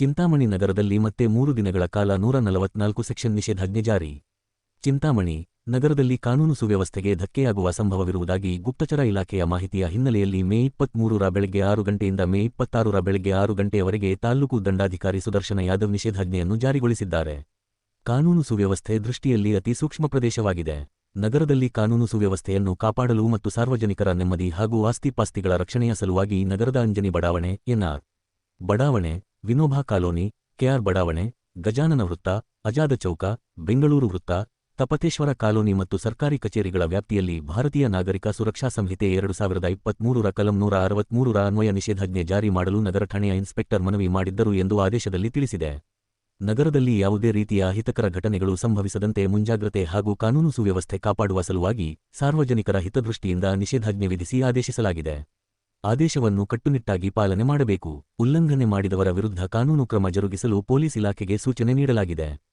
ಚಿಂತಾಮಣಿ ನಗರದಲ್ಲಿ ಮತ್ತೆ ಮೂರು ದಿನಗಳ ಕಾಲ ನೂರ ನಲವತ್ನಾಲ್ಕು ಸೆಕ್ಷನ್ ನಿಷೇಧಾಜ್ಞೆ ಜಾರಿ. ಚಿಂತಾಮಣಿ ನಗರದಲ್ಲಿ ಕಾನೂನು ಸುವ್ಯವಸ್ಥೆಗೆ ಧಕ್ಕೆಯಾಗುವ ಸಂಭವವಿರುವುದಾಗಿ ಗುಪ್ತಚರ ಇಲಾಖೆಯ ಮಾಹಿತಿಯ ಹಿನ್ನೆಲೆಯಲ್ಲಿ ಮೇ ಇಪ್ಪತ್ಮೂರರ ಬೆಳಗ್ಗೆ ಆರು ಗಂಟೆಯಿಂದ ಮೇ ಇಪ್ಪತ್ತಾರರ ಬೆಳಗ್ಗೆ ಆರು ಗಂಟೆಯವರೆಗೆ ತಾಲ್ಲೂಕು ದಂಡಾಧಿಕಾರಿ ಸುದರ್ಶನ ಯಾದವ್ ನಿಷೇಧಾಜ್ಞೆಯನ್ನು ಜಾರಿಗೊಳಿಸಿದ್ದಾರೆ. ಕಾನೂನು ಸುವ್ಯವಸ್ಥೆ ದೃಷ್ಟಿಯಲ್ಲಿ ಅತಿ ಸೂಕ್ಷ್ಮ ಪ್ರದೇಶವಾಗಿದೆ. ನಗರದಲ್ಲಿ ಕಾನೂನು ಸುವ್ಯವಸ್ಥೆಯನ್ನು ಕಾಪಾಡಲು ಮತ್ತು ಸಾರ್ವಜನಿಕರ ನೆಮ್ಮದಿ ಹಾಗೂ ಆಸ್ತಿಪಾಸ್ತಿಗಳ ರಕ್ಷಣೆಯ ಸಲುವಾಗಿ ನಗರದ ಅಂಜನಿ ಬಡಾವಣೆ, ಎನ್ಆರ್. ಬಡಾವಣೆ ವಿನೋಬಾ ಕಾಲೋನಿ, ಕೆಆರ್ ಬಡಾವಣೆ, ಗಜಾನನ ವೃತ್ತ, ಅಜಾದ ಚೌಕ, ಬೆಂಗಳೂರು ವೃತ್ತ, ತಪತೇಶ್ವರ ಕಾಲೋನಿ ಮತ್ತು ಸರ್ಕಾರಿ ಕಚೇರಿಗಳ ವ್ಯಾಪ್ತಿಯಲ್ಲಿ ಭಾರತೀಯ ನಾಗರಿಕ ಸುರಕ್ಷಾ ಸಂಹಿತೆ ಎರಡು ಸಾವಿರದ ಇಪ್ಪತ್ಮೂರರ ಕಲಂ ನೂರ ಅರವತ್ಮೂರರ ಅನ್ವಯ ನಿಷೇಧಾಜ್ಞೆ ಜಾರಿ ಮಾಡಲು ನಗರ ಠಾಣೆಯ ಇನ್ಸ್ಪೆಕ್ಟರ್ ಮನವಿ ಮಾಡಿದ್ದರು ಎಂದು ಆದೇಶದಲ್ಲಿ ತಿಳಿಸಿದೆ. ನಗರದಲ್ಲಿ ಯಾವುದೇ ರೀತಿಯ ಅಹಿತಕರ ಘಟನೆಗಳು ಸಂಭವಿಸದಂತೆ ಮುಂಜಾಗ್ರತೆ ಹಾಗೂ ಕಾನೂನು ಸುವ್ಯವಸ್ಥೆ ಕಾಪಾಡುವ ಸಲುವಾಗಿ ಸಾರ್ವಜನಿಕರ ಹಿತದೃಷ್ಟಿಯಿಂದ ನಿಷೇಧಾಜ್ಞೆ ವಿಧಿಸಿ ಆದೇಶಿಸಲಾಗಿದೆ. ಆದೇಶವನ್ನು ಕಟ್ಟುನಿಟ್ಟಾಗಿ ಪಾಲನೆ ಮಾಡಬೇಕು. ಉಲ್ಲಂಘನೆ ಮಾಡಿದವರ ವಿರುದ್ಧ ಕಾನೂನು ಕ್ರಮ ಜರುಗಿಸಲು ಪೊಲೀಸ್ ಇಲಾಖೆಗೆ ಸೂಚನೆ ನೀಡಲಾಗಿದೆ.